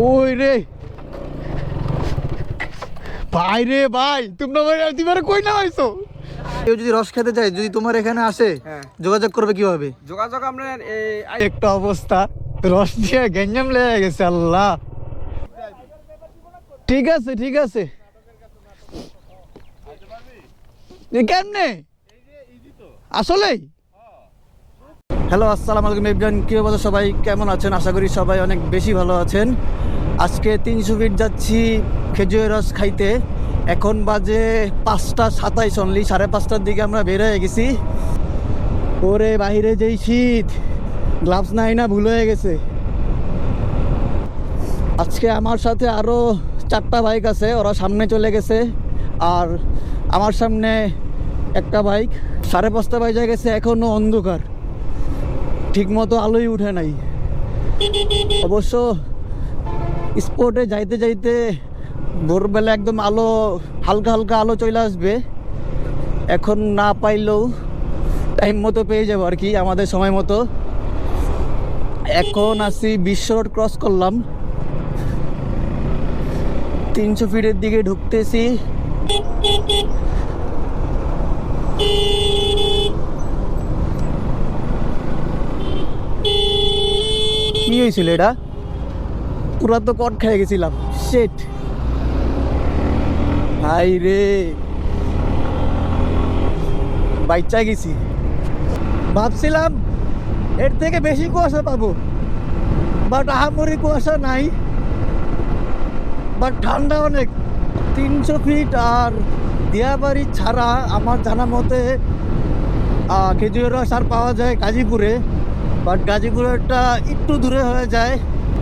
ওই রে ভাই রে ভাই তোমরা তুমি কই না হইছো কেউ যদি রস খেতে চায় যদি তোমার এখানে আসে হ্যাঁ। যোগাযোগ করবে কীভাবে? যোগাযোগ আমরা এই একটা অবস্থা রস দিয়ে গেঞ্জাম লেগে গেছে আল্লাহ। ঠিক আছে ঠিক আছে। কেমনে? আসলেই? হ্যালো, আসসালামু আলাইকুম ইবরান কি অবস্থা সবাই? কেমন আছেন? আশা করি সবাই অনেক বেশি ভালো আছেন। আজকে তিনশো ফিট যাচ্ছি খেজুরের রস খাইতে। এখন বাজে পাঁচটা সাতাইশ অনলি সাড়ে পাঁচটার দিকে আমরা বের হয়ে গেছি। ওরে বাইরে যেই শীত গ্লাভস নাই না, ভুল হয়ে গেছে। আজকে আমার সাথে আরও চারটা বাইক আছে, ওরা সামনে চলে গেছে। আর আমার সামনে একটা বাইক সাড়ে পাঁচটা বাজে গেছে এখনও অন্ধকার। ঠিকমতো আলোই উঠে নাই। অবশ্য স্পটে যাইতে যাইতে ভোরবেলা একদম আলো, হালকা হালকা আলো চলে আসবে। এখন না পাইলেও টাইম মতো পেয়ে যাব আর কি, আমাদের সময় মতো। এখন আসি বিশ্ব রোড ক্রস করলাম। তিনশো ফিটের দিকে ঢুকতেছি। কি হয়েছিল এটা? পুরা তো কট খেয়ে গেছিলাম। শেট হাই রে। বাইচা গেছি। ভাবছিলাম এর থেকে বেশি কুয়াশা পাবো। বাট আহামরি কুয়াশা নাই। বাট ঠান্ডা অনেক। তিনশো ফিট আর দিয়াবাড়ি ছাড়া আমার জানা মতে খেজুরের রস আর পাওয়া যায় গাজীপুরে। বাট গাজীপুরেরটা একটু দূরে হয়ে যায়।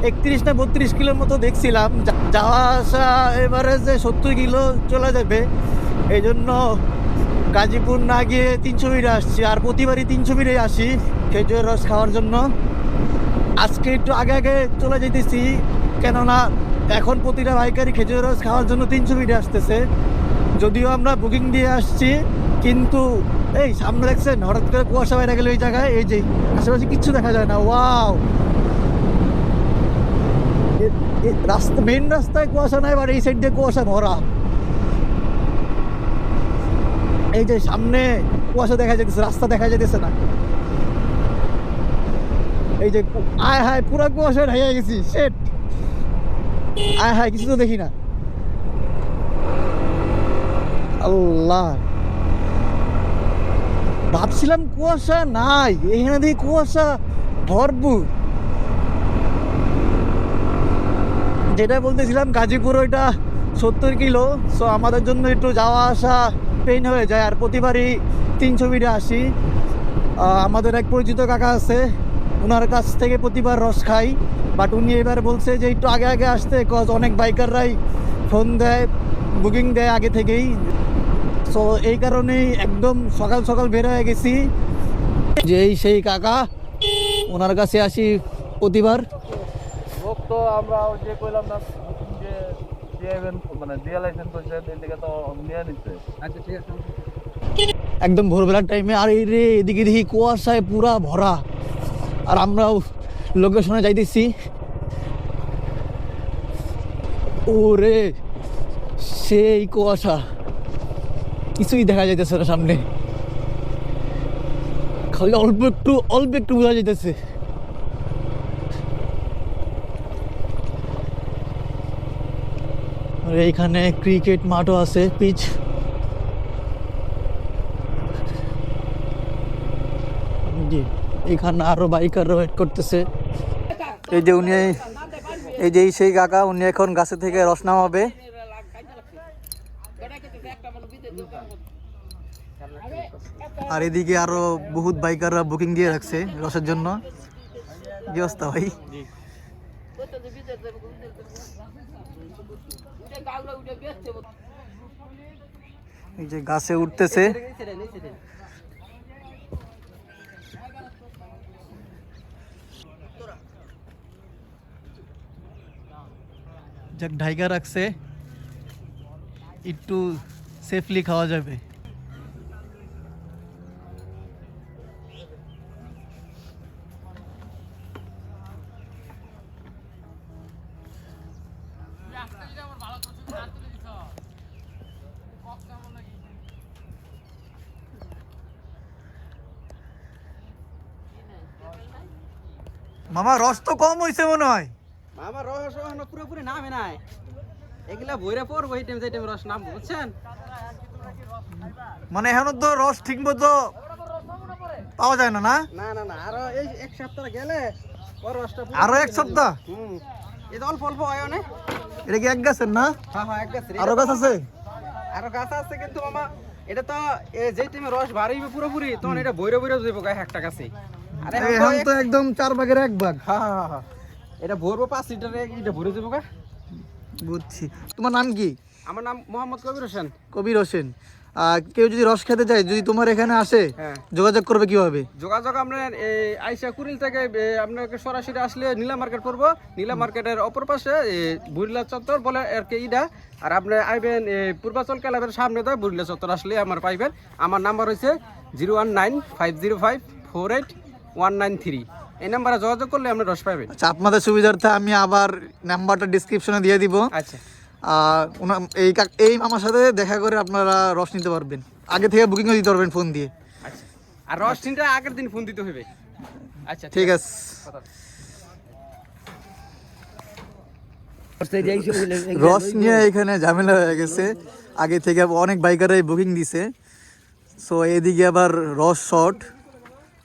একত্রিশ না বত্রিশ কিলোর মতো দেখছিলাম। যাওয়া আসা এবারে যে সত্তর কিলো চলে যাবে। এই জন্য গাজীপুর না গিয়ে তিনশো মিটে আসছি। আর প্রতিবারই তিনশো মিটে আসি খেজুরের রস খাওয়ার জন্য। আজকে একটু আগে আগে চলে যেতেছি। কেননা এখন প্রতিটা বাইকারই খেজুরের রস খাওয়ার জন্য তিনশো মিটে আসতেছে। যদিও আমরা বুকিং দিয়ে আসছি, কিন্তু এই সামনে দেখছেন, হঠাৎ করে কুয়াশা বাইরে গেলে ওই জায়গায়, এই যে আশেপাশে কিচ্ছু দেখা যায় না, ওয়াও। রাস্তা মেন রাস্তায় কুয়াশা নাই বাট এই সাইড দিয়ে কুয়াশা ভরা। এই যে সামনে কুয়াশা দেখা যেতেছে রাস্তা দেখা যেতেছে না। এই যে আয় হায়, পুরা কুয়াশা ঢাইয়া গেছি সেট আয় হায়, কিছু তো দেখি না। আল্লাহ। ভাবছিলাম কুয়াশা নাই, এখানে দেখি কুয়াশা ভরপুর। যেটা বলতেছিলাম গাজীপুর ওইটা সত্তর কিলো সো আমাদের জন্য একটু যাওয়া আসা পেইন হয়ে যায়। আর প্রতিবারই তিনশো মিটে আসি। আমাদের এক পরিচিত কাকা আছে ওনার কাছ থেকে প্রতিবার রস খাই। বাট উনি এবার বলছে যে একটু আগে আগে আসতে কজ অনেক বাইকাররাই ফোন দেয় বুকিং দেয় আগে থেকেই। সো এই কারণেই একদম সকাল সকাল বের হয়ে গেছি। যে এই সেই কাকা ওনার কাছে আসি প্রতিবার। লোক তো আমরা যে কইলাম না যে মানে দিয়ে লাইসেন্স করছে এদিকে তো নিয়ে নিচ্ছে। আচ্ছা ঠিক আছে। একদম ভোরবেলার টাইমে আর এই রে এদিকে দেখি কুয়াশায় পুরা ভরা। আর আমরাও লোকেশনে যাইতেছি। ও রে সেই কুয়াশা। কিছুই দেখা যাইতেছে না সামনে। খালি অল্প একটু অল্প একটু বোঝা যাইতেছে। এইখানে ক্রিকেট মাঠও আছে পিচ জি এখানে আরও বাইকার ওয়েট করতেছে। এই যে উনি, এই যে সেই কাকা, উনি এখন গাছে থেকে রস নামাবে। আর এদিকে আরও বহুত বাইকাররা বুকিং দিয়ে রাখছে রসের জন্য। কি অবস্থা ভাই? এই যে গাছে উঠতেছে। যাক, ঢাইকা রাখছে। একটু সেফলি খাওয়া যাবে। মামা রস তো কম হয়েছে মনে হয়। আমার রস এখনও পুরোপুরি নামে নাই। এগুলা বইরে পড়ব এই টাইম টাইম রস নাম বুঝছেন? মানে এখনও তো রস ঠিক মতো পাওয়া যায় না না? না না না আরও এই এক সপ্তাহ গেলে আরও এক সপ্তাহ? হুম। এই অল্প অল্প হয় অনেক। এটা কি এক গাছের না? হ্যাঁ হ্যাঁ এক গাছ রে। আরও গাছ আছে? আরও গাছ আছে কিন্তু মামা এটা তো যে টাইমে রস বাড়িবে পুরোপুরি তখন এটা বইরে বইরে যাব গায়ে একটা গাছে। আর এখন তো একদম চার ভাগের এক ভাগ। হ্যাঁ হ্যাঁ এটা ভরবো পাঁচ লিটারে এটা ভরে গা। বুঝছি। তোমার নাম কি? আমার নাম মোহাম্মদ কবির হোসেন। কবির হোসেন। কেউ যদি রস খেতে চায় যদি তোমার এখানে আসে হ্যাঁ। যোগাযোগ করবে কীভাবে? যোগাযোগ এই আইসা কুড়িল থেকে আপনাকে সরাসরি আসলে নীলা মার্কেট পড়ব। নীলা মার্কেটের অপর পাশে এ, বুড়িলা চত্বর বলে আর কি ইডা। আর আপনি আইবেন পূর্বাচল ক্লাবের সামনে তো বুড়িলা চত্বর আসলে আমার পাইবেন। আমার নাম্বার হয়েছে zero one nine five zero five four eight one nine three. এই নাম্বারে যোগাযোগ করলে আপনি রস পাইবেন আচ্ছা আপনাদের সুবিধার্থে আমি আবার নাম্বারটা ডিসক্রিপশনে দিয়ে দিব। আচ্ছা। আর এই এই মামার সাথে দেখা করে আপনারা রস নিতে পারবেন। আগে থেকে বুকিংও দিতে পারবেন ফোন দিয়ে। আচ্ছা। আর রস তিনটা আগের দিন ফোন দিতে হবে আচ্ছা ঠিক আছে। রস নিয়ে এখানে ঝামেলা হয়ে গেছে। আগে থেকে অনেক বাইকারাই বুকিং দিছে। সো এদিকে আবার রস শর্ট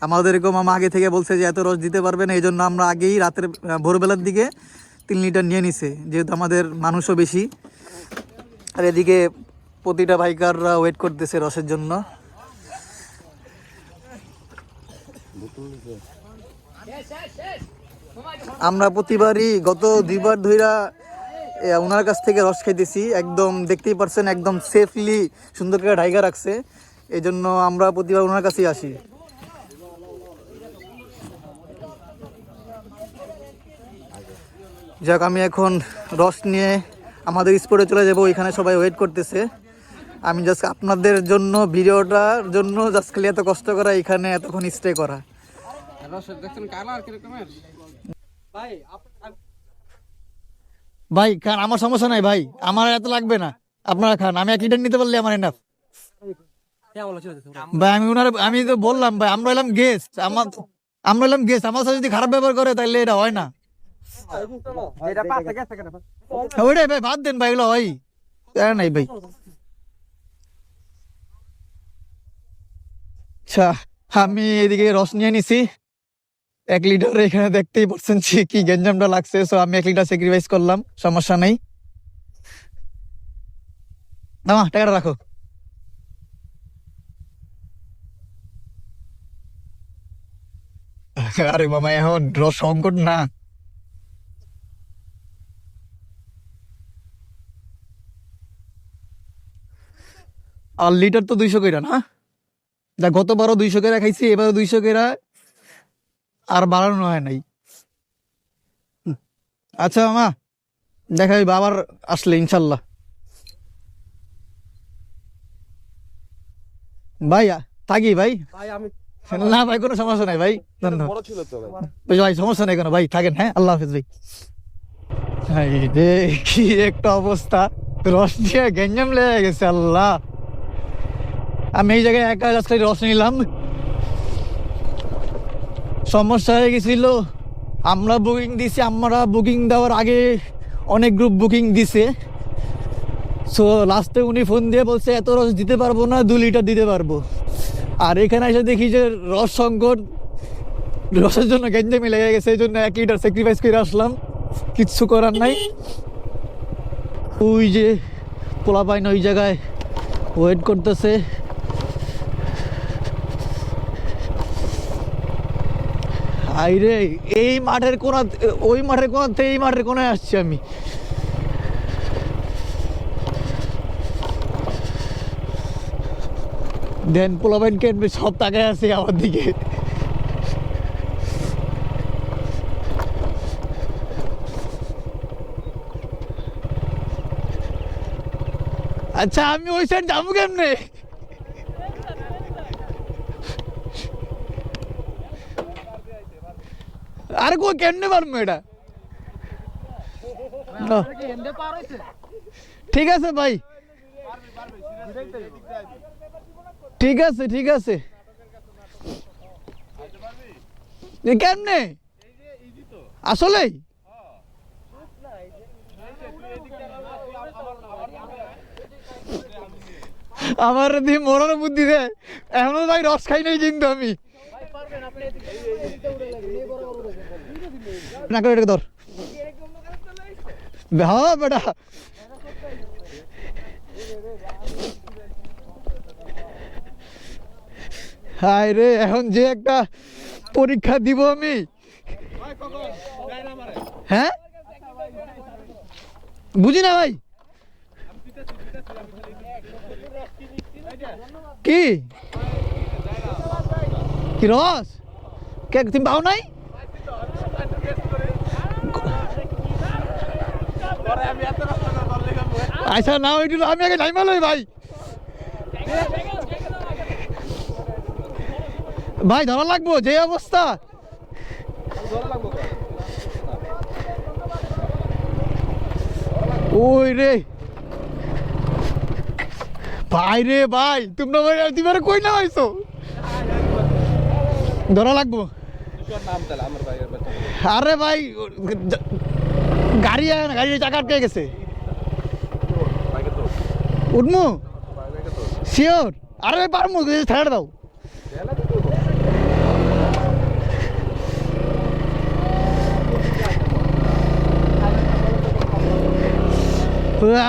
আমাদের এরকম মামা আগে থেকে বলছে যে এত রস দিতে পারবে না এই জন্য আমরা আগেই রাতের ভোরবেলার দিকে তিন লিটার নিয়ে নিছে, যেহেতু আমাদের মানুষও বেশি। আর এদিকে প্রতিটা বাইকাররা ওয়েট করতেছে রসের জন্য। আমরা প্রতিবারই গত দুইবার ধইরা ওনার কাছ থেকে রস খাইতেছি। একদম দেখতেই পারছেন, একদম সেফলি সুন্দর করে ঢাইকা রাখছে। এই জন্য আমরা প্রতিবার ওনার কাছেই আসি। যাক আমি এখন রস নিয়ে আমাদের স্পটে চলে যাব। ওইখানে সবাই ওয়েট করতেছে। আমি জাস্ট আপনাদের জন্য ভিডিওটার জন্য জাস্ট খালি এত কষ্ট করা এখানে এতক্ষণ স্টে করা। রস দেখছেন কালার কিরকমের? ভাই খান আমার সমস্যা নাই ভাই। আমার এত লাগবে না। আপনারা খান আমি এক লিটার নিতে পারলে আমার এনাফ ভাই আমি ওনার আমি তো বললাম ভাই আমরা এলাম গেস্ট আমার আমরা এলাম গেস্ট আমার সাথে যদি খারাপ ব্যবহার করে তাহলে এটা হয় না। ওইটাই ভাই বাদ দেন ভাই এগুলো হয় নাই ভাই। আচ্ছা আমি এদিকে রস নিয়ে নিছি। এক লিটার এখানে দেখতেই পাচ্ছেন যে কি গেঞ্জামটা লাগছে। সো আমি এক লিটার স্যাক্রিফাইস করলাম সমস্যা নাই। না টাকাটা রাখো। আরে মামা এখন রস সংকট না। আর লিটার তো দুইশো কইরা না? যা গতবারও দুইশো কেরা খাইছি এবারও দুইশো কেরা আর বাড়ানো হয় নাই। আচ্ছা মামা দেখা যাবে আবার আসলে ইনশাল্লাহ। ভাই থাকি ভাই? না ভাই কোনো সমস্যা নাই ভাই ধন্যবাদ। ভাই। সমস্যা নাই কোনো ভাই থাকেন হ্যাঁ আল্লাহ হাফিজ ভাই। কি একটা অবস্থা। রস দিয়ে গেঞ্জাম লেগে গেছে আল্লাহ। আমি এই জায়গায় একা রাস্তায় রস নিলাম। সমস্যা হয়ে গেছিল। আমরা বুকিং দিছি, আমরা বুকিং দেওয়ার আগে অনেক গ্রুপ বুকিং দিছে। সো লাস্টে উনি ফোন দিয়ে বলছে, এত রস দিতে পারব না, দু লিটার দিতে পারব। আর এখানে এসে দেখি যে রস সংকট, রসের জন্য গেঞ্জামি লেগে গেছে, এই জন্য এক লিটার স্যাক্রিফাইস করে আসলাম। কিচ্ছু করার নাই। ওই যে পোলা পাইন ওই জায়গায় ওয়েট করতেছে। আইরে, এই মাঠের কোনা ওই মাঠের কোনা এই মাঠের কোনায় আসছি আমি। দেন পোলাবাইন কেটবে সব তাকায় আছে আমার দিকে। আচ্ছা আমি ওই সাইড যাব কেমনে? আরে কো কেমনে পারব এটা ঠিক আছে ভাই। ঠিক আছে ঠিক আছে। কেমনে? আসলেই? আমার দিয়ে মরার বুদ্ধি রে এখনও ভাই রস খাই নাই কিন্তু আমি। না করে এটাকে ধর। হ্যাঁ বেটা। হায় রে, এখন যে একটা পরীক্ষা দিব আমি। হ্যাঁ? বুঝি না ভাই? কি? কি রস? কে, তুমি পাও নাই? আচ্ছা না ওইটুকু আমি আগে নাইমা লই ভাই। ভাই, ধরা লাগবো, যে অবস্থা। ওই রে। ভাই রে, ভাই, তোমরা তুমি কই না হইছো? ধরা লাগবো। আরে ভাই, গাড়ি গাড়ির চাকা আটকে গেছে? উঠমু শিওর? আরে ভাই পারমু ছেড়ে দাও।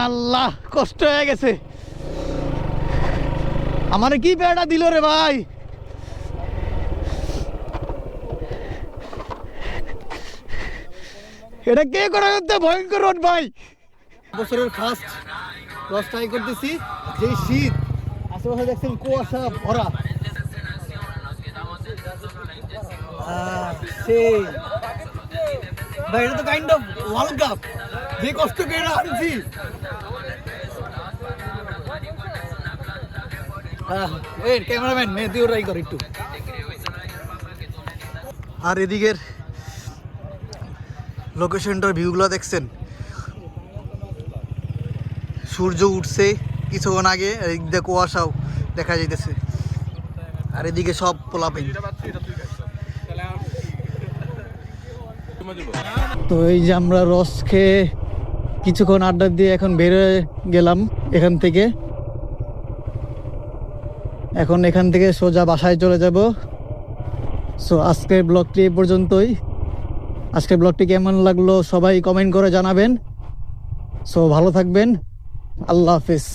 আল্লাহ, কষ্ট হয়ে গেছে। আমার কি বেড়া দিল রে ভাই? এটা কে করা করতে ভয়ঙ্কর রোড ভাই। বছরের ফার্স্ট রস ট্রাই করতেছি যে শীত আশেপাশে দেখছেন কুয়াশা ভরা। সেই ভাই এটা তো কাইন্ড অফ ওয়ার্ল্ড কাপ যে কষ্ট করে আনছি এই ক্যামেরাম্যান নে দিও ট্রাই কর একটু। আর এদিকের লোকেশনটার ভিউগুলো দেখছেন? সূর্য উঠছে কিছুক্ষণ আগে এদিক কুয়াশাও দেখা যাইতেছে। আর এদিকে সব পোলাপাই তো এই যে আমরা রস খেয়ে কিছুক্ষণ আড্ডা দিয়ে এখন বেরোয় গেলাম এখান থেকে। এখন এখান থেকে সোজা বাসায় চলে যাব। সো আজকের ব্লগটি এই পর্যন্তই। আজকের ব্লগটি কেমন লাগল সবাই কমেন্ট করে জানাবেন। সো ভালো থাকবেন। আল্লাহ হাফিজ।